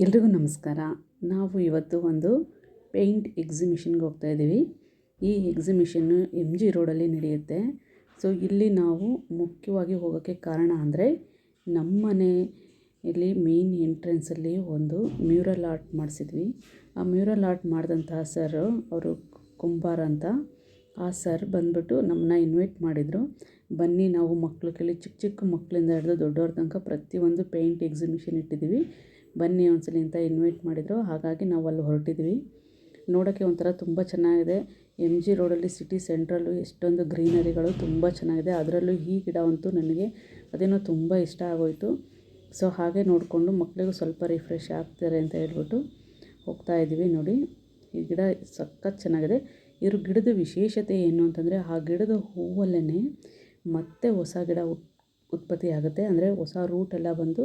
ಎಲ್ರಿಗೂ ನಮಸ್ಕಾರ. ನಾವು ಇವತ್ತು ಒಂದು ಪೇಂಟ್ ಎಕ್ಸಿಬಿಷನ್ಗೆ ಹೋಗ್ತಾ ಇದ್ದೀವಿ. ಈ ಎಕ್ಸಿಬಿಷನ್ನು ಎಂ ಜಿ ರೋಡಲ್ಲಿ ನಡೆಯುತ್ತೆ. ಸೊ, ಇಲ್ಲಿ ನಾವು ಮುಖ್ಯವಾಗಿ ಹೋಗೋಕ್ಕೆ ಕಾರಣ ಅಂದರೆ ನಮ್ಮ ಮನೆಯಲ್ಲಿ ಮೇನ್ ಎಂಟ್ರೆನ್ಸಲ್ಲಿ ಒಂದು ಮ್ಯೂರಲ್ ಆರ್ಟ್ ಮಾಡಿಸಿದ್ವಿ. ಆ ಮ್ಯೂರಲ್ ಆರ್ಟ್ ಮಾಡಿದಂತಹ ಸರ್ ಅವರು ಕುಂಬಾರ ಅಂತ. ಆ ಸರ್ ಬಂದುಬಿಟ್ಟು ನಮ್ಮನ್ನ ಇನ್ವೈಟ್ ಮಾಡಿದರು. ಬನ್ನಿ, ನಾವು ಮಕ್ಕಳು ಕೇಳಿ ಚಿಕ್ಕ ಚಿಕ್ಕ ಮಕ್ಕಳಿಂದ ಹಿಡಿದು ದೊಡ್ಡವ್ರ ತನಕ ಪ್ರತಿಯೊಂದು ಪೇಂಟ್ ಎಕ್ಸಿಬಿಷನ್ ಇಟ್ಟಿದ್ದೀವಿ. ಬನ್ನಿ ಒಂದ್ಸಲ ಅಂತ ಇನ್ವೈಟ್ ಮಾಡಿದರು. ಹಾಗಾಗಿ ನಾವು ಅಲ್ಲಿ ಹೊರಟಿದ್ವಿ. ನೋಡೋಕ್ಕೆ ಒಂಥರ ತುಂಬ ಚೆನ್ನಾಗಿದೆ. ಎಂ ಜಿ ರೋಡಲ್ಲಿ ಸಿಟಿ ಸೆಂಟ್ರಲ್ಲು ಎಷ್ಟೊಂದು ಗ್ರೀನರಿಗಳು ತುಂಬ ಚೆನ್ನಾಗಿದೆ. ಅದರಲ್ಲೂ ಈ ಗಿಡ ಅಂತೂ ನನಗೆ ಅದೇನೋ ತುಂಬ ಇಷ್ಟ ಆಗೋಯಿತು. ಸೊ ಹಾಗೆ ನೋಡಿಕೊಂಡು ಮಕ್ಕಳಿಗೂ ಸ್ವಲ್ಪ ರಿಫ್ರೆಶ್ ಆಗ್ತಾರೆ ಅಂತ ಹೇಳ್ಬಿಟ್ಟು ಹೋಗ್ತಾ ಇದ್ದೀವಿ ನೋಡಿ. ಈ ಗಿಡ ಸಖತ್ ಚೆನ್ನಾಗಿದೆ. ಇದ್ರ ಗಿಡದ ವಿಶೇಷತೆ ಏನು ಅಂತಂದರೆ ಆ ಗಿಡದ ಹೂವಲ್ಲೇ ಮತ್ತೆ ಹೊಸ ಗಿಡ ಉತ್ಪತ್ತಿ ಆಗುತ್ತೆ. ಅಂದರೆ ಹೊಸ ರೂಟ್ ಎಲ್ಲ ಬಂದು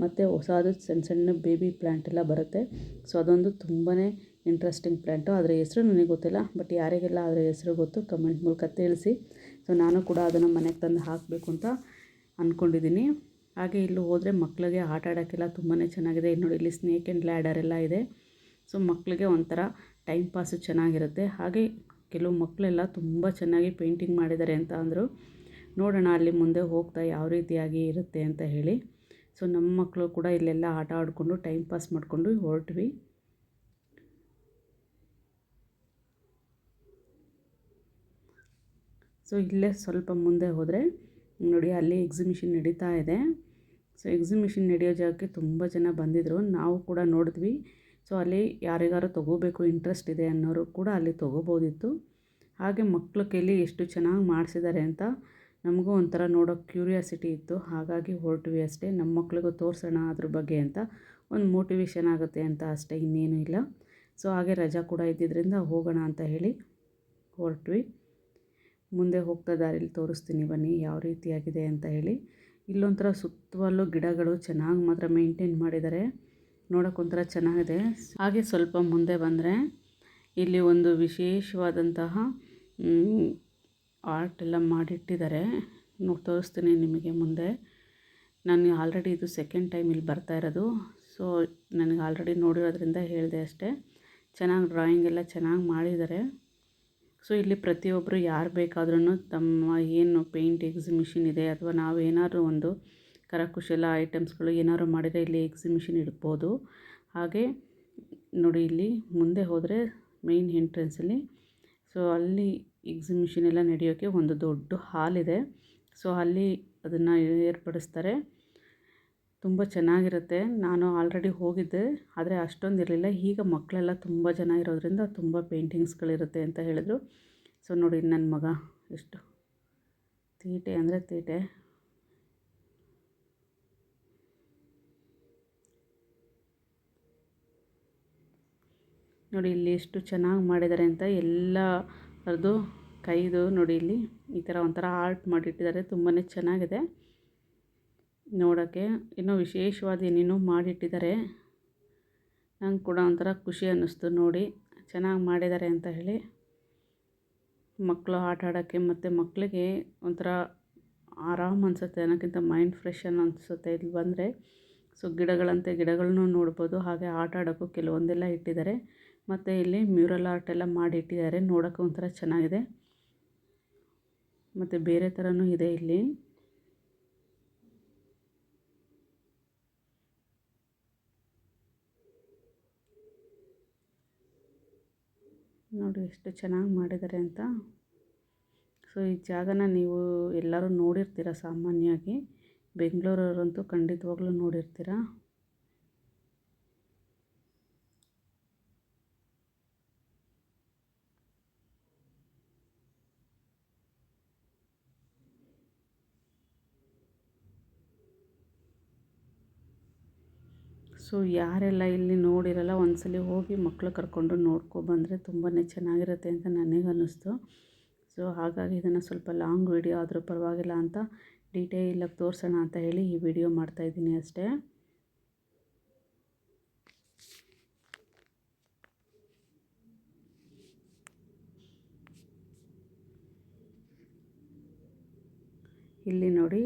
ಮತ್ತು ಹೊಸದು ಸಣ್ಣ ಸಣ್ಣ ಬೇಬಿ ಪ್ಲ್ಯಾಂಟ್ ಎಲ್ಲ ಬರುತ್ತೆ. ಸೊ, ಅದೊಂದು ತುಂಬಾ ಇಂಟ್ರೆಸ್ಟಿಂಗ್ ಪ್ಲ್ಯಾಂಟು ಅದರ ಹೆಸ್ರು ನನಗೆ ಗೊತ್ತಿಲ್ಲ, ಬಟ್ ಯಾರಿಗೆಲ್ಲ ಅದರ ಹೆಸ್ರು ಗೊತ್ತು ಕಮೆಂಟ್ ಮೂಲಕ ತಿಳಿಸಿ. ಸೊ, ನಾನು ಕೂಡ ಅದನ್ನು ಮನೆಗೆ ತಂದು ಹಾಕಬೇಕು ಅಂತ ಅಂದ್ಕೊಂಡಿದ್ದೀನಿ ಹಾಗೆ ಇಲ್ಲಿ ಹೋದರೆ ಮಕ್ಕಳಿಗೆ ಆಟ ಆಡೋಕ್ಕೆಲ್ಲ ತುಂಬಾ ಚೆನ್ನಾಗಿದೆ. ನೋಡಿ, ಇಲ್ಲಿ ಸ್ನೇಕ್ ಆ್ಯಂಡ್ ಲ್ಯಾಡರ್ ಎಲ್ಲ ಇದೆ. ಸೊ ಮಕ್ಕಳಿಗೆ ಒಂಥರ ಟೈಮ್ ಪಾಸು ಚೆನ್ನಾಗಿರುತ್ತೆ. ಹಾಗೆ ಕೆಲವು ಮಕ್ಕಳೆಲ್ಲ ತುಂಬ ಚೆನ್ನಾಗಿ ಪೇಂಟಿಂಗ್ ಮಾಡಿದ್ದಾರೆ ಅಂತ ಅಂದರು. ನೋಡೋಣ ಅಲ್ಲಿ ಮುಂದೆ ಹೋಗ್ತಾ ಯಾವ ರೀತಿಯಾಗಿ ಇರುತ್ತೆ ಅಂತ ಹೇಳಿ. ಸೊ ನಮ್ಮ ಮಕ್ಕಳು ಕೂಡ ಇಲ್ಲೆಲ್ಲ ಆಟ ಆಡಿಕೊಂಡು ಟೈಮ್ ಪಾಸ್ ಮಾಡಿಕೊಂಡು ಹೊರಟ್ವಿ. ಸೊ ಇಲ್ಲೇ ಸ್ವಲ್ಪ ಮುಂದೆ ಹೋದರೆ, ನೋಡಿ ಅಲ್ಲಿ ಎಕ್ಸಿಬಿಷನ್ ನಡೀತಾ ಇದೆ. ಸೊ ಎಕ್ಸಿಬಿಷನ್ ನಡೆಯೋ ಜಾಗಕ್ಕೆ ತುಂಬ ಜನ ಬಂದಿದ್ದರು ನಾವು ಕೂಡ ನೋಡಿದ್ವಿ. ಸೊ ಅಲ್ಲಿ ಯಾರಿಗಾರು ತೊಗೋಬೇಕು ಇಂಟ್ರೆಸ್ಟ್ ಇದೆ ಅನ್ನೋರು ಕೂಡ ಅಲ್ಲಿ ತೊಗೋಬೋದಿತ್ತು. ಹಾಗೆ ಮಕ್ಕಳ ಕೈಲಿ ಎಷ್ಟು ಚೆನ್ನಾಗಿ ಮಾಡಿಸಿದ್ದಾರೆ ಅಂತ ನಮಗೂ ಒಂಥರ ನೋಡೋಕ್ಕೆ ಕ್ಯೂರಿಯಾಸಿಟಿ ಇತ್ತು. ಹಾಗಾಗಿ ಹೊರಟ್ವಿ ಅಷ್ಟೇ. ನಮ್ಮ ಮಕ್ಳಿಗೂ ತೋರಿಸೋಣ ಅದ್ರ ಬಗ್ಗೆ ಅಂತ. ಒಂದು ಮೋಟಿವೇಶನ್ ಆಗುತ್ತೆ ಅಂತ ಅಷ್ಟೇ, ಇನ್ನೇನು ಇಲ್ಲ. ಸೊ, ಹಾಗೆ ರಜಾ ಕೂಡ ಇದ್ದಿದ್ದರಿಂದ ಹೋಗೋಣ ಅಂತ ಹೇಳಿ ಹೊರಟ್ವಿ. ಮುಂದೆ ಹೋಗ್ತಾ ದಾರಿಲಿ ತೋರಿಸ್ತೀನಿ ಬನ್ನಿ, ಯಾವ ರೀತಿಯಾಗಿದೆ ಅಂತ ಹೇಳಿ. ಇಲ್ಲೊಂಥರ ಸುತ್ತಲೂ ಗಿಡಗಳು ಚೆನ್ನಾಗಿ ಮಾತ್ರ ಮೇಂಟೈನ್ ಮಾಡಿದ್ದಾರೆ. ನೋಡೋಕ್ಕೊಂಥರ ಚೆನ್ನಾಗಿದೆ. ಹಾಗೆ ಸ್ವಲ್ಪ ಮುಂದೆ ಬಂದರೆ ಇಲ್ಲಿ ಒಂದು ವಿಶೇಷವಾದಂತಹ ಆರ್ಟ್ ಎಲ್ಲ ಮಾಡಿಟ್ಟಿದ್ದಾರೆ. ನೋಡಿ, ತೋರಿಸ್ತೀನಿ ನಿಮಗೆ ಮುಂದೆ. ನಾನು ಆಲ್ರೆಡಿ ಇದು ಸೆಕೆಂಡ್ ಟೈಮ್ ಇಲ್ಲಿ ಬರ್ತಾ ಇರೋದು. ಸೊ ನನಗೆ ಆಲ್ರೆಡಿ ನೋಡಿರೋದ್ರಿಂದ ಹೇಳಿದೆ ಅಷ್ಟೇ. ಚೆನ್ನಾಗಿ ಡ್ರಾಯಿಂಗ್ ಎಲ್ಲ ಚೆನ್ನಾಗಿ ಮಾಡಿದ್ದಾರೆ. ಸೊ ಇಲ್ಲಿ ಪ್ರತಿಯೊಬ್ಬರು ಯಾರು ಬೇಕಾದ್ರೂ ತಮ್ಮ ಏನು ಪೇಂಟ್ ಎಕ್ಸಿಬಿಷನ್ ಇದೆ ಅಥವಾ ನಾವು ಏನಾದರೂ ಒಂದು ಕರಕುಶಲ ಐಟಮ್ಸ್ಗಳು ಏನಾದ್ರು ಮಾಡಿದರೆ ಇಲ್ಲಿ ಎಕ್ಸಿಬಿಷನ್ ಇಡ್ಬೋದು. ಹಾಗೆ ನೋಡಿ, ಇಲ್ಲಿ ಮುಂದೆ ಹೋದರೆ ಮೇಯ್ನ್ ಎಂಟ್ರೆನ್ಸಲ್ಲಿ ಸೊ ಅಲ್ಲಿ ಎಕ್ಸಿಬಿಷನ್ ಎಲ್ಲ ನಡೆಯೋಕ್ಕೆ ಒಂದು ದೊಡ್ಡ ಹಾಲ್ ಇದೆ ಸೊ ಅಲ್ಲಿ ಅದನ್ನು ಏರ್ಪಡಿಸ್ತಾರೆ. ತುಂಬ ಚೆನ್ನಾಗಿರುತ್ತೆ. ನಾನು ಆಲ್ರೆಡಿ ಹೋಗಿದ್ದೆ. ಆದರೆ ಅಷ್ಟೊಂದು ಇರಲಿಲ್ಲ. ಈಗ ಮಕ್ಕಳೆಲ್ಲ ತುಂಬ ಜನ ಇರೋದರಿಂದ ತುಂಬ ಪೇಂಟಿಂಗ್ಸ್ಗಳಿರುತ್ತೆ ಅಂತ ಹೇಳಿದರು. ಸೊ ನೋಡಿ ನನ್ನ ಮಗ ಎಷ್ಟು ತೀಟೆ ಅಂದರೆ ತೀಟೆ. ನೋಡಿ ಇಲ್ಲಿ ಎಷ್ಟು ಚೆನ್ನಾಗಿ ಮಾಡಿದ್ದಾರೆ ಅಂತ. ಎಲ್ಲ ಅದು ಕೈದು ನೋಡಿ ಇಲ್ಲಿ ಈ ಥರ ಒಂಥರ ಆರ್ಟ್ ಮಾಡಿಟ್ಟಿದ್ದಾರೆ ತುಂಬಾ ಚೆನ್ನಾಗಿದೆ. ನೋಡೋಕ್ಕೆ ಇನ್ನೂ ವಿಶೇಷವಾದ ಏನೇನೋ ಮಾಡಿಟ್ಟಿದ್ದಾರೆ. ನಂಗೆ ಕೂಡ ಒಂಥರ ಖುಷಿ ಅನ್ನಿಸ್ತು ನೋಡಿ, ಚೆನ್ನಾಗಿ ಮಾಡಿದ್ದಾರೆ ಅಂತ ಹೇಳಿ. ಮಕ್ಕಳು ಆಟ ಆಡೋಕ್ಕೆ ಮತ್ತು ಮಕ್ಕಳಿಗೆ ಒಂಥರ ಆರಾಮ್ ಅನಿಸುತ್ತೆ, ಅನ್ನೋಕ್ಕಿಂತ ಮೈಂಡ್ ಫ್ರೆಶ್ ಅನ್ನೋ ಅನಿಸುತ್ತೆ ಇಲ್ಲಿ ಬಂದರೆ. ಸೊ ಗಿಡಗಳಂತೆ ಗಿಡಗಳನ್ನೂ ನೋಡ್ಬೋದು, ಹಾಗೆ ಆಟ ಆಡೋಕ್ಕೂ ಕೆಲವೊಂದೆಲ್ಲ ಇಟ್ಟಿದ್ದಾರೆ. ಮತ್ತು ಇಲ್ಲಿ ಮ್ಯೂರಲ್ ಆರ್ಟ್ ಎಲ್ಲ ಮಾಡಿ ಇಟ್ಟಿದ್ದಾರೆ ನೋಡೋಕೆ ಒಂಥರ ಚೆನ್ನಾಗಿದೆ. ಮತ್ತು ಬೇರೆ ಥರನೂ ಇದೆ ಇಲ್ಲಿ. ನೋಡಿ ಎಷ್ಟು ಚೆನ್ನಾಗಿ ಮಾಡಿದ್ದಾರೆ ಅಂತ. ಸೊ, ಈ ಜಾಗನ ನೀವು ಎಲ್ಲರೂ ನೋಡಿರ್ತೀರ ಸಾಮಾನ್ಯವಾಗಿ? ಬೆಂಗಳೂರವರಂತೂ ಖಂಡಿತವಾಗ್ಲೂ ನೋಡಿರ್ತೀರ? ಸೊ ಯಾರೆಲ್ಲ ಇಲ್ಲಿ ನೋಡಿರಲ್ಲ, ಒಂದ್ಸಲ ಹೋಗಿ ಮಕ್ಕಳು ಕರ್ಕೊಂಡು ನೋಡ್ಕೊಬಂದರೆ ತುಂಬಾ ಚೆನ್ನಾಗಿರುತ್ತೆ ಅಂತ ನನಗೆ ಅನ್ನಿಸ್ತು. ಸೊ ಹಾಗಾಗಿ ಇದನ್ನು ಸ್ವಲ್ಪ ಲಾಂಗ್ ವಿಡಿಯೋ ಆದರೂ ಪರವಾಗಿಲ್ಲ ಅಂತ ಡೀಟೇಲಾಗಿ ತೋರಿಸೋಣ ಅಂತ ಹೇಳಿ ಈ ವಿಡಿಯೋ ಮಾಡ್ತಾಯಿದ್ದೀನಿ ಅಷ್ಟೇ. ಇಲ್ಲಿ ನೋಡಿ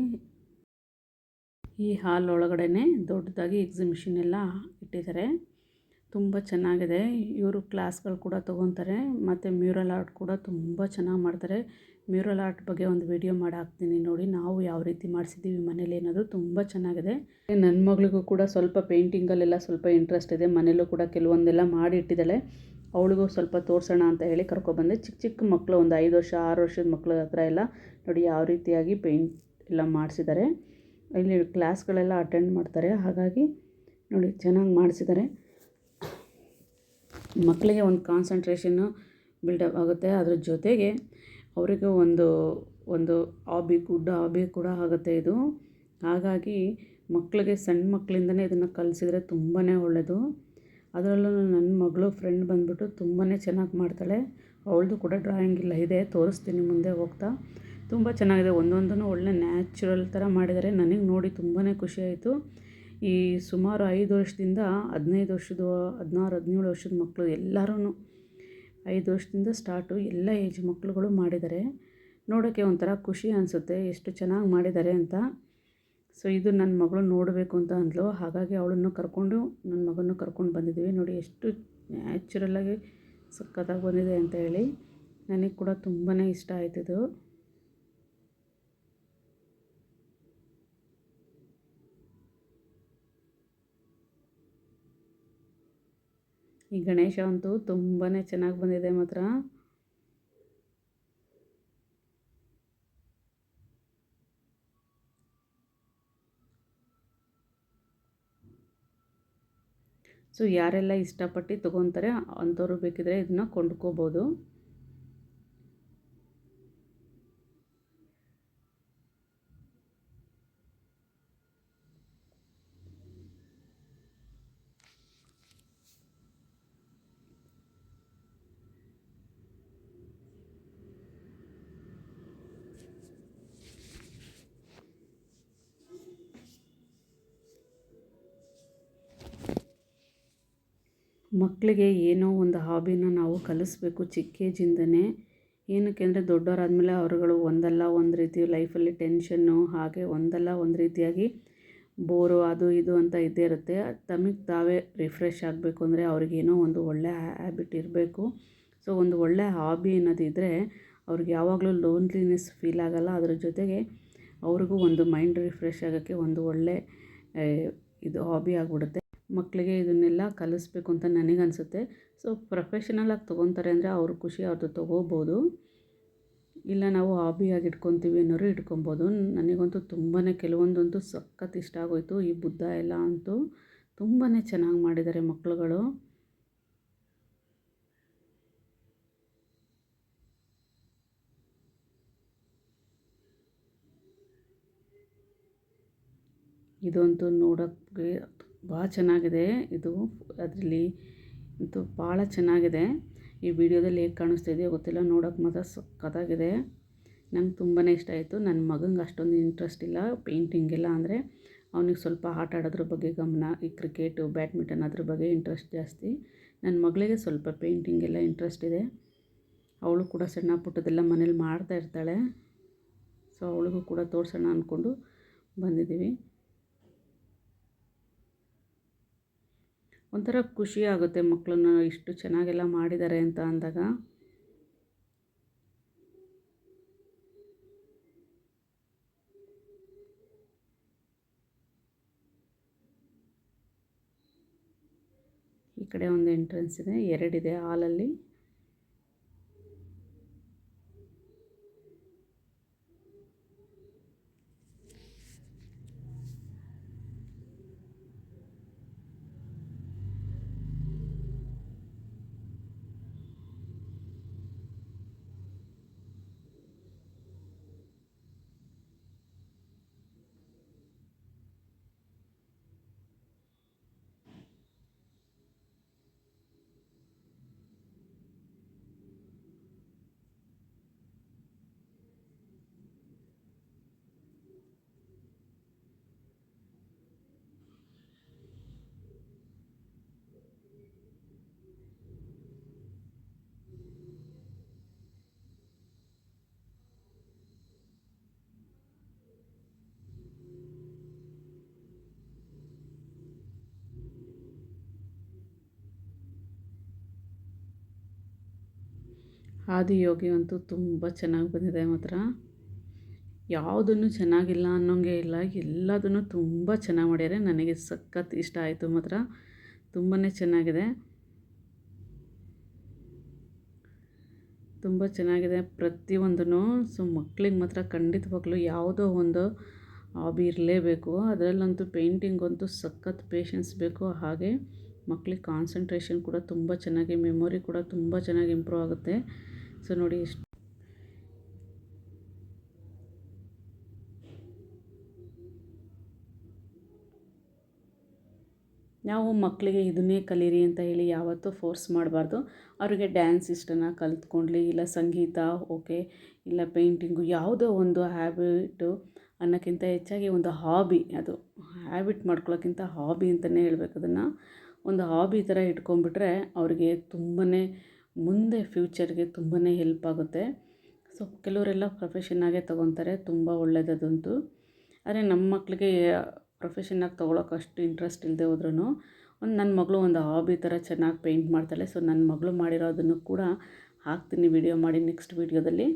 ಈ ಹಾಲ್ ಒಳಗಡೆ ದೊಡ್ಡದಾಗಿ ಎಕ್ಸಿಬಿಷನ್ ಎಲ್ಲ ಇಟ್ಟಿದ್ದಾರೆ. ತುಂಬ ಚೆನ್ನಾಗಿದೆ. ಇವರು ಕ್ಲಾಸ್ಗಳು ಕೂಡ ತೊಗೊತಾರೆ. ಮತ್ತು ಮ್ಯೂರಲ್ ಆರ್ಟ್ ಕೂಡ ತುಂಬ ಚೆನ್ನಾಗಿ ಮಾಡ್ತಾರೆ. ಮ್ಯೂರಲ್ ಆರ್ಟ್ ಬಗ್ಗೆ ಒಂದು ವಿಡಿಯೋ ಮಾಡಿ ಹಾಕ್ತೀನಿ ನೋಡಿ. ನಾವು ಯಾವ ರೀತಿ ಮಾಡಿಸಿದ್ದೀವಿ ಮನೇಲಿ ಏನಾದರೂ ತುಂಬ ಚೆನ್ನಾಗಿದೆ. ನನ್ನ ಮಗಳಿಗೂ ಕೂಡ ಸ್ವಲ್ಪ ಪೇಂಟಿಂಗಲ್ಲೆಲ್ಲ ಸ್ವಲ್ಪ ಇಂಟ್ರೆಸ್ಟ್ ಇದೆ. ಮನೇಲೂ ಕೂಡ ಕೆಲವೊಂದೆಲ್ಲ ಮಾಡಿ ಇಟ್ಟಿದ್ದಾಳೆ ಅವಳಿಗೂ ಸ್ವಲ್ಪ ತೋರಿಸೋಣ ಅಂತ ಹೇಳಿ ಕರ್ಕೊಬಂದೆ ಚಿಕ್ಕ ಚಿಕ್ಕ ಮಕ್ಕಳು ಒಂದು ಐದು ವರ್ಷ, ಆರು ವರ್ಷದ ಮಕ್ಕಳ ಹತ್ರ ಎಲ್ಲ ನೋಡಿ ಯಾವ ರೀತಿಯಾಗಿ ಪೇಂಟ್ ಎಲ್ಲ ಮಾಡಿಸಿದ್ದಾರೆ. ಇಲ್ಲಿ ಕ್ಲಾಸ್ಗಳೆಲ್ಲ ಅಟೆಂಡ್ ಮಾಡ್ತಾರೆ. ಹಾಗಾಗಿ ನೋಡಿ ಚೆನ್ನಾಗಿ ಮಾಡಿಸಿದ್ದಾರೆ. ಮಕ್ಕಳಿಗೆ ಒಂದು ಕಾನ್ಸಂಟ್ರೇಷನ್ನು ಬಿಲ್ಡಪ್ ಆಗುತ್ತೆ. ಅದ್ರ ಜೊತೆಗೆ ಅವರಿಗೂ ಒಂದು ಒಂದು ಹಾಬಿ ಗುಡ್ ಹಾಬಿ ಕೂಡ ಆಗುತ್ತೆ ಇದು. ಹಾಗಾಗಿ ಮಕ್ಕಳಿಗೆ ಸಣ್ಣ ಮಕ್ಕಳಿಂದನೇ ಇದನ್ನು ಕಲಿಸಿದ್ರೆ ತುಂಬಾ ಒಳ್ಳೆಯದು ಅದರಲ್ಲೂ ನನ್ನ ಮಗಳು ಫ್ರೆಂಡ್ ಬಂದುಬಿಟ್ಟು ತುಂಬಾ ಚೆನ್ನಾಗಿ ಮಾಡ್ತಾಳೆ. ಅವಳದು ಕೂಡ ಡ್ರಾಯಿಂಗ್ ಇಲ್ಲ. ಇದೆ, ತೋರಿಸ್ತೀನಿ ಮುಂದೆ ಹೋಗ್ತಾ. ತುಂಬ ಚೆನ್ನಾಗಿದೆ. ಒಂದೊಂದನ್ನು ಒಳ್ಳೆ ನ್ಯಾಚುರಲ್ ಥರ ಮಾಡಿದ್ದಾರೆ. ನನಗೆ ನೋಡಿ ತುಂಬಾ ಖುಷಿಯಾಯಿತು ಈ ಸುಮಾರು ಐದು ವರ್ಷದಿಂದ, ಹದಿನೈದು ವರ್ಷದ ಹದಿನಾರು, ಹದಿನೇಳು ವರ್ಷದ ಮಕ್ಕಳು ಎಲ್ಲರೂ ಐದು ವರ್ಷದಿಂದ ಸ್ಟಾರ್ಟು ಎಲ್ಲ ಏಜ್ ಮಕ್ಕಳುಗಳು ಮಾಡಿದ್ದಾರೆ. ನೋಡೋಕ್ಕೆ ಒಂಥರ ಖುಷಿ ಅನಿಸುತ್ತೆ. ಎಷ್ಟು ಚೆನ್ನಾಗಿ ಮಾಡಿದ್ದಾರೆ ಅಂತ. ಸೊ, ಇದು ನನ್ನ ಮಗಳು ನೋಡಬೇಕು ಅಂತ ಅಂದ್ಲು. ಹಾಗಾಗಿ ಅವಳನ್ನು ಕರ್ಕೊಂಡು ನನ್ನ ಮಗನೂ ಕರ್ಕೊಂಡು ಬಂದಿದ್ದೀವಿ. ನೋಡಿ, ಎಷ್ಟು ನ್ಯಾಚುರಲ್ಲಾಗಿ ಸಖತ್ತಾಗಿ ಬಂದಿದೆ ಅಂತ ಹೇಳಿ. ನನಗೆ ಕೂಡ ತುಂಬಾ ಇಷ್ಟ ಆಯ್ತಿದು ಈ ಗಣೇಶ ಅಂತೂ ತುಂಬಾ ಚೆನ್ನಾಗಿ ಬಂದಿದೆ ಮಾತ್ರ. ಸೊ ಯಾರೆಲ್ಲ ಇಷ್ಟಪಟ್ಟು ತೊಗೊತಾರೆ ಅಂಥವ್ರು ಬೇಕಿದ್ರೆ ಇದನ್ನ ಕೊಂಡ್ಕೋಬೋದು. ಮಕ್ಕಳಿಗೆ ಏನೋ ಒಂದು ಹಾಬಿನ ನಾವು ಕಲಿಸ್ಬೇಕು ಚಿಕ್ಕ ಏಜಿಂದನೇ. ಏನಕ್ಕೆ ಅಂದರೆ ದೊಡ್ಡವರಾದಮೇಲೆ ಅವರುಗಳು ಒಂದಲ್ಲ ಒಂದು ರೀತಿ ಲೈಫಲ್ಲಿ ಟೆನ್ಷನ್ನು, ಹಾಗೆ ಒಂದಲ್ಲ ಒಂದು ರೀತಿಯಾಗಿ ಬೋರು ಅದು ಇದು ಅಂತ ಇದ್ದೇ ಇರುತ್ತೆ. ತಮಗೆ ತಾವೇ ರಿಫ್ರೆಶ್ ಆಗಬೇಕು ಅಂದರೆ ಅವ್ರಿಗೇನೋ ಒಂದು ಒಳ್ಳೆಯ ಹ್ಯಾಬಿಟ್ ಇರಬೇಕು. ಸೊ, ಒಂದು ಒಳ್ಳೆಯ ಹಾಬಿ ಅನ್ನೋದಿದ್ದರೆ ಅವ್ರಿಗೆ ಯಾವಾಗಲೂ ಲೋನ್ಲಿನೆಸ್ ಫೀಲ್ ಆಗೋಲ್ಲ. ಅದ್ರ ಜೊತೆಗೆ ಅವ್ರಿಗೂ ಒಂದು ಮೈಂಡ್ ರಿಫ್ರೆಶ್ ಆಗೋಕ್ಕೆ ಒಂದು ಒಳ್ಳೆ ಇದು ಹಾಬಿ ಆಗಿಬಿಡುತ್ತೆ. ಮಕ್ಕಳಿಗೆ ಇದನ್ನೆಲ್ಲ ಕಲಿಸ್ಬೇಕು ಅಂತ ನನಗನ್ಸುತ್ತೆ. ಸೊ ಪ್ರೊಫೆಷನಲಾಗಿ ತೊಗೊತಾರೆ ಅಂದರೆ ಅವ್ರ ಖುಷಿ ಅವ್ರದ್ದು ತೊಗೋಬೋದು. ಇಲ್ಲ ನಾವು ಹಾಬಿಯಾಗಿ ಇಟ್ಕೊತೀವಿ ಅನ್ನೋರು ಇಟ್ಕೊಬೋದು. ನನಗಂತೂ ತುಂಬಾ ಕೆಲವೊಂದಂತೂ ಸಖತ್ ಇಷ್ಟ ಆಗೋಯಿತು ಈ ಬುದ್ಧ ಎಲ್ಲ ಅಂತೂ. ತುಂಬಾ ಚೆನ್ನಾಗಿ ಮಾಡಿದ್ದಾರೆ ಮಕ್ಕಳುಗಳು ಇದಂತೂ ನೋಡೋಕ್ಕೆ ಭಾಳ ಚೆನ್ನಾಗಿದೆ. ಇದು ಅದರಲ್ಲಿ ಇದು ಭಾಳ ಚೆನ್ನಾಗಿದೆ. ಈ ವಿಡಿಯೋದಲ್ಲಿ ಹೇಗೆ ಕಾಣಿಸ್ತಿದೆಯೋ ಗೊತ್ತಿಲ್ಲ. ನೋಡೋಕೆ ಮಾತ್ರ ಸಕ್ಕತ್ತಾಗಿದೆ ನಂಗೆ ತುಂಬಾ ಇಷ್ಟ ಆಯಿತು. ನನ್ನ ಮಗಂಗೆ ಅಷ್ಟೊಂದು ಇಂಟ್ರೆಸ್ಟ್ ಇಲ್ಲ. ಪೇಂಟಿಂಗೆಲ್ಲ ಅಂದರೆ ಅವನಿಗೆ ಸ್ವಲ್ಪ ಆಟ ಆಡೋದ್ರ ಬಗ್ಗೆ ಗಮನ, ಈ ಕ್ರಿಕೆಟು ಬ್ಯಾಡ್ಮಿಂಟನ್ ಅದ್ರ ಬಗ್ಗೆ ಇಂಟ್ರೆಸ್ಟ್ ಜಾಸ್ತಿ. ನನ್ನ ಮಗಳಿಗೆ ಸ್ವಲ್ಪ ಪೇಂಟಿಂಗೆಲ್ಲ ಇಂಟ್ರೆಸ್ಟ್ ಇದೆ. ಅವಳು ಕೂಡ ಸಣ್ಣ ಪುಟ್ಟದೆಲ್ಲ ಮನೇಲಿ ಮಾಡ್ತಾ ಇರ್ತಾಳೆ. ಸೊ ಅವಳಿಗೂ ಕೂಡ ತೋರಿಸೋಣ ಅಂದ್ಕೊಂಡು ಬಂದಿದ್ದೀವಿ. ಒಂಥರ ಖುಷಿ ಆಗುತ್ತೆ ಮಕ್ಕಳನ್ನ ಇಷ್ಟು ಚೆನ್ನಾಗೆಲ್ಲ ಮಾಡಿದ್ದಾರೆ ಅಂತ ಅಂದಾಗ. ಈ ಕಡೆ ಒಂದು ಎಂಟ್ರೆನ್ಸ್ ಇದೆ, ಎರಡಿದೆ ಹಾಲಲ್ಲಿ. ಆದಿಯೋಗಿ ಅಂತೂ ತುಂಬ ಚೆನ್ನಾಗಿ ಬಂದಿದೆ ಮಾತ್ರ. ಯಾವುದನ್ನು ಚೆನ್ನಾಗಿಲ್ಲ ಅನ್ನೋಂಗೆ ಇಲ್ಲ, ಎಲ್ಲದನ್ನು ತುಂಬ ಚೆನ್ನಾಗಿ ಮಾಡ್ಯಾರೆ ನನಗೆ ಸಖತ್ ಇಷ್ಟ ಆಯಿತು ಮಾತ್ರ. ತುಂಬಾ ಚೆನ್ನಾಗಿದೆ. ತುಂಬ ಚೆನ್ನಾಗಿದೆ ಪ್ರತಿಯೊಂದೂ ಸೊ, ಮಕ್ಳಿಗೆ ಮಾತ್ರ ಖಂಡಿತವಾಗ್ಲೂ ಯಾವುದೋ ಒಂದು ಹಾಬಿ ಇರಲೇಬೇಕು. ಅದರಲ್ಲಂತೂ ಪೇಂಟಿಂಗಂತೂ ಸಖತ್ ಪೇಷನ್ಸ್ ಬೇಕು. ಹಾಗೆ ಮಕ್ಳಿಗೆ ಕಾನ್ಸಂಟ್ರೇಷನ್ ಕೂಡ ತುಂಬ ಚೆನ್ನಾಗಿ, ಮೆಮೊರಿ ಕೂಡ ತುಂಬ ಚೆನ್ನಾಗಿ ಇಂಪ್ರೂವ್ ಆಗುತ್ತೆ. ಸೊ ನೋಡಿ ಎಷ್ಟು ನಾವು ಮಕ್ಕಳಿಗೆ ಇದನ್ನೇ ಕಲೀರಿ ಅಂತ ಹೇಳಿ ಯಾವತ್ತೂ ಫೋರ್ಸ್ ಮಾಡಬಾರ್ದು. ಅವರಿಗೆ ಡ್ಯಾನ್ಸ್ ಇಷ್ಟನ ಕಲ್ತ್ಕೊಂಡ್ಲಿ, ಇಲ್ಲ ಸಂಗೀತ, ಓಕೆ, ಇಲ್ಲ ಪೇಂಟಿಂಗು, ಯಾವುದೋ ಒಂದು ಹ್ಯಾಬಿಟು ಅನ್ನೋಕ್ಕಿಂತ ಹೆಚ್ಚಾಗಿ ಒಂದು ಹಾಬಿ, ಅದು ಹ್ಯಾಬಿಟ್ ಮಾಡ್ಕೊಳ್ಳೋಕ್ಕಿಂತ ಹಾಬಿ ಅಂತಲೇ ಹೇಳ್ಬೇಕು ಅದನ್ನು. ಒಂದು ಹಾಬಿ ಥರ ಇಟ್ಕೊಂಡ್ಬಿಟ್ರೆ ಅವ್ರಿಗೆ ತುಂಬಾ ಮುಂದೆ ಫ್ಯೂಚರ್ಗೆ ತುಂಬಾ ಹೆಲ್ಪ್ ಆಗುತ್ತೆ. ಸೊ, ಕೆಲವರೆಲ್ಲ ಪ್ರೊಫೆಷನ್ನಾಗೆ ತೊಗೊತಾರೆ, ತುಂಬ ಒಳ್ಳೆಯದದಂತೂ ಆದರೆ ನಮ್ಮ ಮಕ್ಕಳಿಗೆ ಪ್ರೊಫೆಷನ್ನಾಗಿ ತೊಗೊಳಕ್ಕೆ ಅಷ್ಟು ಇಂಟ್ರೆಸ್ಟ್ ಇಲ್ಲದೆ ಹೋದ್ರೂ ಒಂದು ನನ್ನ ಮಗಳು ಒಂದು ಹಾಬಿ ಥರ ಚೆನ್ನಾಗಿ ಪೇಂಟ್ ಮಾಡ್ತಾಳೆ. ಸೊ ನನ್ನ ಮಗಳು ಮಾಡಿರೋದನ್ನು ಕೂಡ ಹಾಕ್ತೀನಿ ವಿಡಿಯೋ ಮಾಡಿ ನೆಕ್ಸ್ಟ್ ವೀಡಿಯೋದಲ್ಲಿ.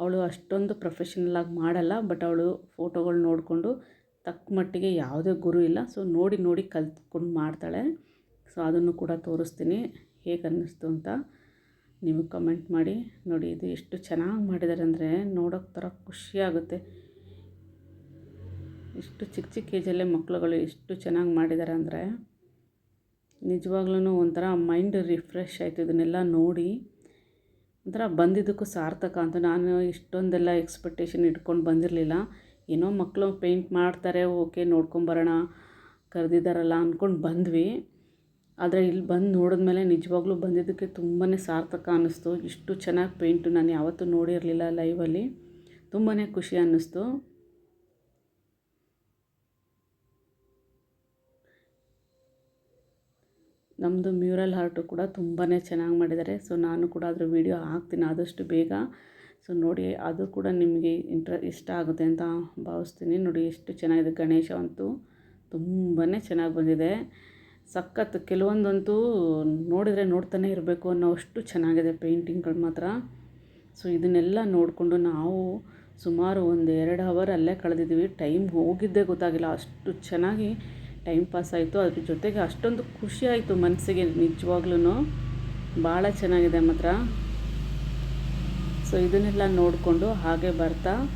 ಅವಳು ಅಷ್ಟೊಂದು ಪ್ರೊಫೆಷ್ನಲಾಗಿ ಮಾಡಲ್ಲ, ಬಟ್ ಅವಳು ಫೋಟೋಗಳು ನೋಡಿಕೊಂಡು ತಕ್ಕ ಮಟ್ಟಿಗೆ ಯಾವುದೇ ಗುರು ಇಲ್ಲ. ಸೊ, ನೋಡಿ ನೋಡಿ ಕಲ್ತ್ಕೊಂಡು ಮಾಡ್ತಾಳೆ. ಸೊ, ಅದನ್ನು ಕೂಡ ತೋರಿಸ್ತೀನಿ. ಹೇಗೆ ಅನ್ನಿಸ್ತು ಅಂತ. ನೀವು ಕಮೆಂಟ್ ಮಾಡಿ. ನೋಡಿ, ಇದು ಎಷ್ಟು ಚೆನ್ನಾಗಿ ಮಾಡಿದ್ದಾರೆ ಅಂದರೆ ನೋಡೋಕ್ಕೆ ಥರ ಖುಷಿಯಾಗುತ್ತೆ ಇಷ್ಟು ಚಿಕ್ಕ ಚಿಕ್ಕ ಏಜಲ್ಲೇ ಮಕ್ಕಳುಗಳು ಎಷ್ಟು ಚೆನ್ನಾಗಿ ಮಾಡಿದ್ದಾರೆ ಅಂದರೆ ನಿಜವಾಗ್ಲೂ ಒಂಥರ ಮೈಂಡ್ ರಿಫ್ರೆಶ್ ಆಯಿತು. ಇದನ್ನೆಲ್ಲ ನೋಡಿ ಒಂಥರ ಬಂದಿದ್ದಕ್ಕೂ ಸಾರ್ಥಕ ಅಂತ. ನಾನು ಇಷ್ಟೊಂದೆಲ್ಲ ಎಕ್ಸ್ಪೆಕ್ಟೇಷನ್ ಇಟ್ಕೊಂಡು ಬಂದಿರಲಿಲ್ಲ. ಏನೋ ಮಕ್ಕಳು ಪೇಂಟ್ ಮಾಡ್ತಾರೆ, ಓಕೆ ನೋಡ್ಕೊಂಬರೋಣ ಕರೆದಿದ್ದಾರಲ್ಲ ಅಂದ್ಕೊಂಡು ಬಂದ್ವಿ. ಆದರೆ ಇಲ್ಲಿ ಬಂದು ನೋಡಿದ್ಮೇಲೆ ನಿಜವಾಗ್ಲೂ ಬಂದಿದ್ದಕ್ಕೆ ತುಂಬಾ ಸಾರ್ಥಕ ಅನ್ನಿಸ್ತು. ಇಷ್ಟು ಚೆನ್ನಾಗಿ ಪೇಂಟು ನಾನು ಯಾವತ್ತೂ ನೋಡಿರಲಿಲ್ಲ ಲೈವಲ್ಲಿ ತುಂಬಾ ಖುಷಿ ಅನ್ನಿಸ್ತು. ನಮ್ಮದು ಮ್ಯೂರಲ್ ಹಾರ್ಟು ಕೂಡ ತುಂಬಾ ಚೆನ್ನಾಗಿ ಮಾಡಿದ್ದಾರೆ. ಸೊ ನಾನು ಕೂಡ ಅದ್ರ ವೀಡಿಯೋ ಹಾಕ್ತೀನಿ ಆದಷ್ಟು ಬೇಗ. ಸೊ ನೋಡಿ, ಅದು ಕೂಡ ನಿಮಗೆ ಇಂಟ್ರ, ಇಷ್ಟ ಆಗುತ್ತೆ ಅಂತ ಭಾವಿಸ್ತೀನಿ. ನೋಡಿ, ಎಷ್ಟು ಚೆನ್ನಾಗಿದೆ ಗಣೇಶ ಅಂತೂ. ತುಂಬಾ ಚೆನ್ನಾಗಿ ಬಂದಿದೆ. ಸಖತ್. ಕೆಲವೊಂದಂತೂ ನೋಡಿದರೆ ನೋಡ್ತಾನೆ ಇರಬೇಕು ಅನ್ನೋ ಅಷ್ಟು ಚೆನ್ನಾಗಿದೆ ಪೇಂಟಿಂಗ್ಗಳು ಮಾತ್ರ. ಸೊ, ಇದನ್ನೆಲ್ಲ ನೋಡಿಕೊಂಡು ನಾವು ಸುಮಾರು ಒಂದು ಎರಡು ಅವರ್ ಅಲ್ಲೇ ಕಳೆದಿದ್ದೀವಿ. ಟೈಮ್ ಹೋಗಿದ್ದೇ ಗೊತ್ತಾಗಿಲ್ಲ. ಅಷ್ಟು ಚೆನ್ನಾಗಿ ಟೈಮ್ ಪಾಸ್ ಆಯಿತು. ಅದ್ರ ಜೊತೆಗೆ ಅಷ್ಟೊಂದು ಖುಷಿ ಆಯಿತು ಮನಸ್ಸಿಗೆ ನಿಜವಾಗ್ಲೂ ಭಾಳ ಚೆನ್ನಾಗಿದೆ ಮಾತ್ರ. ಸೊ, ಇದನ್ನೆಲ್ಲ ನೋಡಿಕೊಂಡು ಹಾಗೆ ಬರ್ತಾ.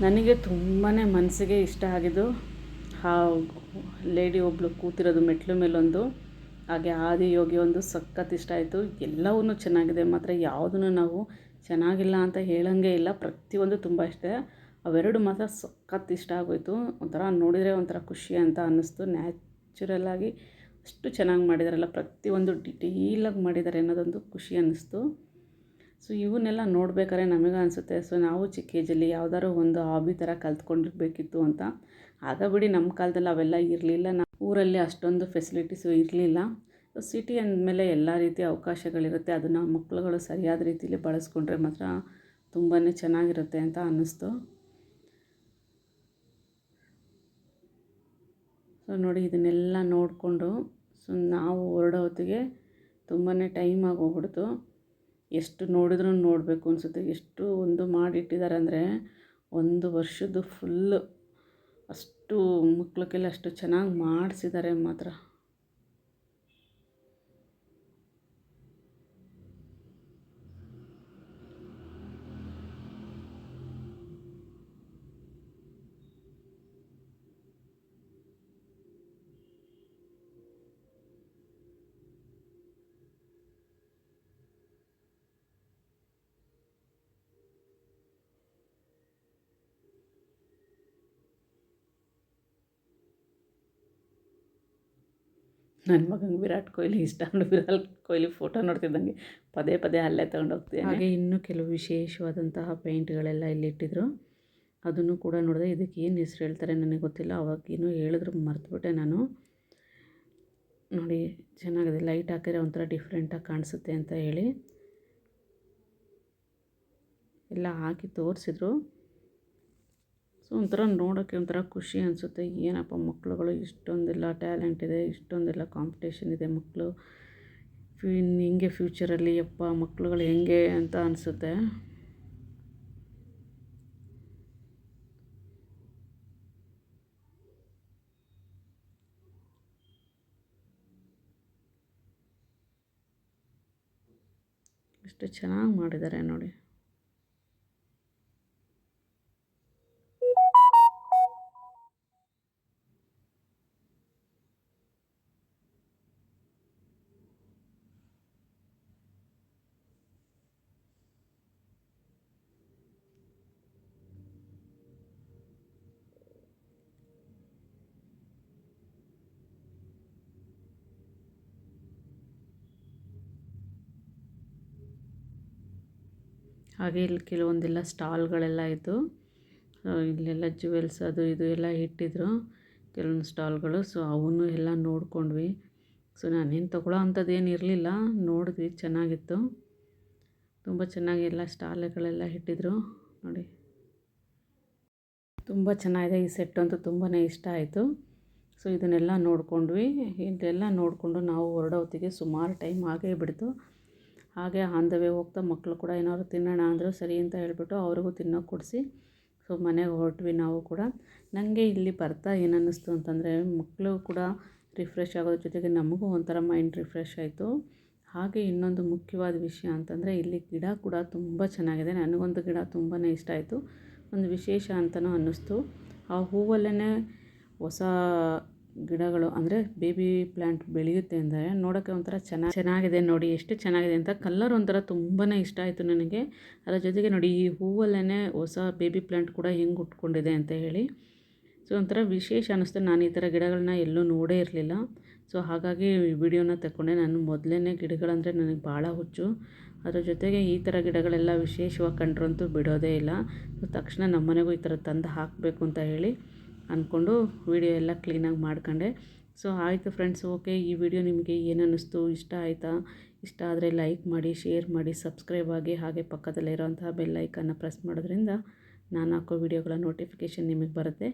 ನನಗೆ ತುಂಬಾ ಮನಸ್ಸಿಗೆ ಇಷ್ಟ ಆಗಿದ್ದು ಹಾ ಲೇಡಿ ಒಬ್ಬಳು ಕೂತಿರೋದು ಮೆಟ್ಲು ಮೇಲೊಂದು, ಹಾಗೆ ಆದಿಯೋಗಿ ಒಂದು ಸಖತ್ ಇಷ್ಟ ಆಯಿತು. ಎಲ್ಲವೂ ಚೆನ್ನಾಗಿದೆ, ಮಾತ್ರ ಯಾವುದನ್ನು ನಾವು ಚೆನ್ನಾಗಿಲ್ಲ ಅಂತ ಹೇಳೋಂಗೆ ಇಲ್ಲ. ಪ್ರತಿಯೊಂದು ತುಂಬ ಇಷ್ಟ. ಅವೆರಡು ಮಾತ್ರ ಸಖತ್ ಇಷ್ಟ ಆಗೋಯಿತು. ಒಂಥರ ನೋಡಿದರೆ ಒಂಥರ ಖುಷಿ ಅಂತ ಅನ್ನಿಸ್ತು. ನ್ಯಾಚುರಲ್ಲಾಗಿ ಅಷ್ಟು ಚೆನ್ನಾಗಿ ಮಾಡಿದಾರಲ್ಲ, ಪ್ರತಿಯೊಂದು ಡಿಟೇಲಾಗಿ ಮಾಡಿದ್ದಾರೆ ಅನ್ನೋದೊಂದು ಖುಷಿ ಅನ್ನಿಸ್ತು. ಸೊ, ಇವನ್ನೆಲ್ಲ ನೋಡ್ಬೇಕಾದ್ರೆ ನಮಗೆ ಅನಿಸುತ್ತೆ. ಸೊ, ನಾವು ಚಿಕ್ಕ ಏಜಲ್ಲಿ ಯಾವ್ದಾದ್ರು ಒಂದು ಹಾಬಿ ಥರ ಕಲ್ತ್ಕೊಂಡಿರ್ಬೇಕಿತ್ತು ಅಂತ. ಆಗ ಬಿಡಿ ನಮ್ಮ ಕಾಲದಲ್ಲಿ ಅವೆಲ್ಲ ಇರಲಿಲ್ಲ. ನಮ್ಮ ಊರಲ್ಲಿ ಅಷ್ಟೊಂದು ಫೆಸಿಲಿಟೀಸು ಇರಲಿಲ್ಲ. ಸಿಟಿ ಅಂದಮೇಲೆ ಎಲ್ಲ ರೀತಿಯ ಅವಕಾಶಗಳಿರುತ್ತೆ. ಅದನ್ನು ಮಕ್ಕಳುಗಳು ಸರಿಯಾದ ರೀತಿಯಲ್ಲಿ ಬಳಸ್ಕೊಂಡ್ರೆ ಮಾತ್ರ ತುಂಬಾ ಚೆನ್ನಾಗಿರುತ್ತೆ ಅಂತ ಅನ್ನಿಸ್ತು. ಸೊ ನೋಡಿ ಇದನ್ನೆಲ್ಲ ನೋಡಿಕೊಂಡು ಸೊ ನಾವು ಹೊರಡೋ ಹೊತ್ತಿಗೆ ತುಂಬಾ ಟೈಮ್ ಆಗೋಗ್ಬಿಡ್ತು. ಎಷ್ಟು ನೋಡಿದ್ರೂ ನೋಡಬೇಕು ಅನಿಸುತ್ತೆ. ಎಷ್ಟು ಒಂದು ಮಾಡಿಟ್ಟಿದ್ದಾರೆ ಅಂದರೆ ಒಂದು ವರ್ಷದ್ದು ಫುಲ್ಲು ಅಷ್ಟು ಮಕ್ಳಿಗೆಲ್ಲ ಅಷ್ಟು ಚೆನ್ನಾಗಿ ಮಾಡಿಸಿದ್ದಾರೆ ಮಾತ್ರ. ನನ್ನ ಮಗಂಗೆ ವಿರಾಟ್ ಕೊಹ್ಲಿ ಇಷ್ಟ. ಅಂದು ವಿರಾಟ್ ಕೊಹ್ಲಿ ಫೋಟೋ ನೋಡ್ತಿದ್ದಂಗೆ ಪದೇ ಪದೇ ಅಲ್ಲೇ ತೊಗೊಂಡೋಗ್ತೀನಿ ಹಾಗೆ ಇನ್ನೂ ಕೆಲವು ವಿಶೇಷವಾದಂತಹ ಪೇಂಟ್ಗಳೆಲ್ಲ ಇಲ್ಲಿ ಇಟ್ಟಿದ್ರು. ಅದನ್ನು ಕೂಡ ನೋಡಿದೆ. ಇದಕ್ಕೆ ಏನು ಹೆಸ್ರು ಹೇಳ್ತಾರೆ ನನಗೆ ಗೊತ್ತಿಲ್ಲ. ಅವಾಗ ಏನೋ ಹೇಳಿದ್ರು ಮರ್ತುಬಿಟ್ಟೆ ನಾನು. ನೋಡಿ, ಚೆನ್ನಾಗಿದೆ. ಲೈಟ್ ಹಾಕಿದ್ರೆ ಒಂಥರ ಡಿಫ್ರೆಂಟಾಗಿ ಕಾಣಿಸುತ್ತೆ ಅಂತ ಹೇಳಿ. ಎಲ್ಲ ಹಾಕಿ ತೋರಿಸಿದ್ರು. ಸೊ ಒಂಥರ ನೋಡೋಕ್ಕೆ ಒಂಥರ ಖುಷಿ ಅನಿಸುತ್ತೆ. ಏನಪ್ಪ ಮಕ್ಕಳುಗಳು ಇಷ್ಟೊಂದೆಲ್ಲ ಟ್ಯಾಲೆಂಟ್ ಇದೆ, ಇಷ್ಟೊಂದೆಲ್ಲ ಕಾಂಪಿಟೇಷನ್ ಇದೆ ಮಕ್ಕಳು ಇನ್ನು ಹಿಂಗೆ ಫ್ಯೂಚರಲ್ಲಿ ಅಪ್ಪ ಮಕ್ಕಳುಗಳು ಹೆಂಗೆ ಅಂತ ಅನಿಸುತ್ತೆ. ಎಷ್ಟು ಚೆನ್ನಾಗಿ ಮಾಡಿದ್ದಾರೆ ನೋಡಿ. ಹಾಗೆ ಇಲ್ಲಿ ಕೆಲವೊಂದೆಲ್ಲ ಸ್ಟಾಲ್ಗಳೆಲ್ಲ ಇತ್ತು ಇಲ್ಲೆಲ್ಲ ಜುವೆಲ್ಸ್ ಅದು ಇದು ಎಲ್ಲ ಇಟ್ಟಿದ್ರು ಕೆಲವೊಂದು ಸ್ಟಾಲ್ಗಳು. ಸೊ ಅವನ್ನೂ ಎಲ್ಲ ನೋಡ್ಕೊಂಡ್ವಿ. ಸೊ ನಾನೇನು ತೊಗೊಳ್ಳೋ ಅಂಥದ್ದು ಏನು ಇರಲಿಲ್ಲ. ನೋಡಿದ್ವಿ, ಚೆನ್ನಾಗಿತ್ತು. ತುಂಬ ಚೆನ್ನಾಗಿ ಎಲ್ಲ ಸ್ಟಾಲ್ಗಳೆಲ್ಲ ಇಟ್ಟಿದ್ರು. ನೋಡಿ. ತುಂಬ ಚೆನ್ನಾಗಿದೆ ಈ ಸೆಟ್ ಅಂತೂ ತುಂಬಾ ಇಷ್ಟ ಆಯಿತು. ಸೊ ಇದನ್ನೆಲ್ಲ ನೋಡ್ಕೊಂಡ್ವಿ. ಇದೆಲ್ಲ ನೋಡಿಕೊಂಡು ನಾವು ಹೊರಡೋ ಹೊತ್ತಿಗೆ ಸುಮಾರು ಟೈಮ್ ಆಗೇ ಬಿಡ್ತು. ಹಾಗೆ ಆನ್ ದ ವೇ ಹೋಗ್ತಾ ಮಕ್ಕಳು ಕೂಡ ಏನಾದ್ರು ತಿನ್ನೋಣ ಅಂದರು ಸರಿ ಅಂತ ಹೇಳಿಬಿಟ್ಟು ಅವ್ರಿಗೂ ತಿನ್ನೋಕೆ ಕೊಡಿಸಿ. ಸೊ ಮನೆಗೆ ಹೊರಟ್ವಿ ನಾವು ಕೂಡ. ನನಗೆ ಇಲ್ಲಿ ಬರ್ತಾ ಏನನ್ನಿಸ್ತು ಅಂತಂದರೆ ಮಕ್ಕಳು ಕೂಡ ರಿಫ್ರೆಶ್ ಆಗೋದ್ರ ಜೊತೆಗೆ ನಮಗೂ ಒಂಥರ ಮೈಂಡ್ ರಿಫ್ರೆಶ್ ಆಯಿತು. ಹಾಗೆ ಇನ್ನೊಂದು ಮುಖ್ಯವಾದ ವಿಷಯ ಅಂತಂದರೆ ಇಲ್ಲಿ ಗಿಡ ಕೂಡ ತುಂಬ ಚೆನ್ನಾಗಿದೆ. ನನಗೊಂದು ಗಿಡ ತುಂಬಾ ಇಷ್ಟ ಆಯಿತು. ಒಂದು ವಿಶೇಷ ಅಂತಲೂ ಅನ್ನಿಸ್ತು. ಆ ಹೂವಲ್ಲೇ ಹೊಸ ಗಿಡಗಳು ಅಂದರೆ ಬೇಬಿ ಪ್ಲ್ಯಾಂಟ್ ಬೆಳೆಯುತ್ತೆ ಅಂದರೆ ನೋಡೋಕ್ಕೆ ಒಂಥರ ಚೆನ್ನಾಗಿ ಚೆನ್ನಾಗಿದೆ ನೋಡಿ, ಎಷ್ಟು ಚೆನ್ನಾಗಿದೆ ಅಂತ ಕಲ್ಲರ್ ಒಂಥರ ತುಂಬಾ ಇಷ್ಟ ಆಯಿತು ನನಗೆ. ಅದರ ಜೊತೆಗೆ ನೋಡಿ ಈ ಹೂವಲ್ಲೇ ಹೊಸ ಬೇಬಿ ಪ್ಲ್ಯಾಂಟ್ ಕೂಡ ಹೆಂಗೆ ಉಟ್ಕೊಂಡಿದೆ ಅಂತ ಹೇಳಿ. ಸೊ, ಒಂಥರ ವಿಶೇಷ ಅನ್ನಿಸ್ತು ನಾನು ಈ ಥರ ಗಿಡಗಳನ್ನ ಎಲ್ಲೂ ನೋಡೇ ಇರಲಿಲ್ಲ. ಸೊ, ಹಾಗಾಗಿ ವಿಡಿಯೋನ ತಗೊಂಡೆ ನಾನು ಮೊದಲೇ ಗಿಡಗಳಂದರೆ ನನಗೆ ಭಾಳ ಹುಚ್ಚು. ಅದರ ಜೊತೆಗೆ ಈ ಥರ ಗಿಡಗಳೆಲ್ಲ ವಿಶೇಷವಾಗಿ ಕಂಡ್ರಂತೂ ಬಿಡೋದೇ ಇಲ್ಲ. ಸೊ ತಕ್ಷಣ ನಮ್ಮನೆಗೂ ಈ ಥರ ತಂದು ಹಾಕಬೇಕು ಅಂತ ಹೇಳಿ ಅಂದ್ಕೊಂಡು ವಿಡಿಯೋ ಎಲ್ಲ ಕ್ಲೀನಾಗಿ ಮಾಡ್ಕೊಂಡೆ. ಸೊ ಆಯಿತು ಫ್ರೆಂಡ್ಸ್ ಓಕೆ ಈ ವಿಡಿಯೋ ನಿಮಗೆ ಏನು ಅನ್ನಿಸ್ತು, ಇಷ್ಟ ಆಯಿತಾ? ಇಷ್ಟ ಆದರೆ ಲೈಕ್ ಮಾಡಿ ಶೇರ್ ಮಾಡಿ ಸಬ್ಸ್ಕ್ರೈಬ್ ಆಗಿ, ಹಾಗೆ ಪಕ್ಕದಲ್ಲಿರೋಂತಹ ಐಕನ್ನ ಪ್ರೆಸ್ ಮಾಡೋದ್ರಿಂದ ನಾನು ಹಾಕೋ ವಿಡಿಯೋಗಳ ನೋಟಿಫಿಕೇಷನ್ ನಿಮಗೆ ಬರುತ್ತೆ.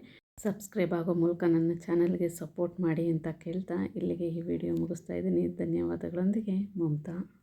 ಸಬ್ಸ್ಕ್ರೈಬ್ ಆಗೋ ಮೂಲಕ ನನ್ನ ಚಾನಲ್ಗೆ ಸಪೋರ್ಟ್ ಮಾಡಿ ಅಂತ ಕೇಳ್ತಾ ಇಲ್ಲಿಗೆ ಈ ವಿಡಿಯೋ ಮುಗಿಸ್ತಾ ಇದ್ದೀನಿ. ಧನ್ಯವಾದಗಳೊಂದಿಗೆ, ಮಮತಾ.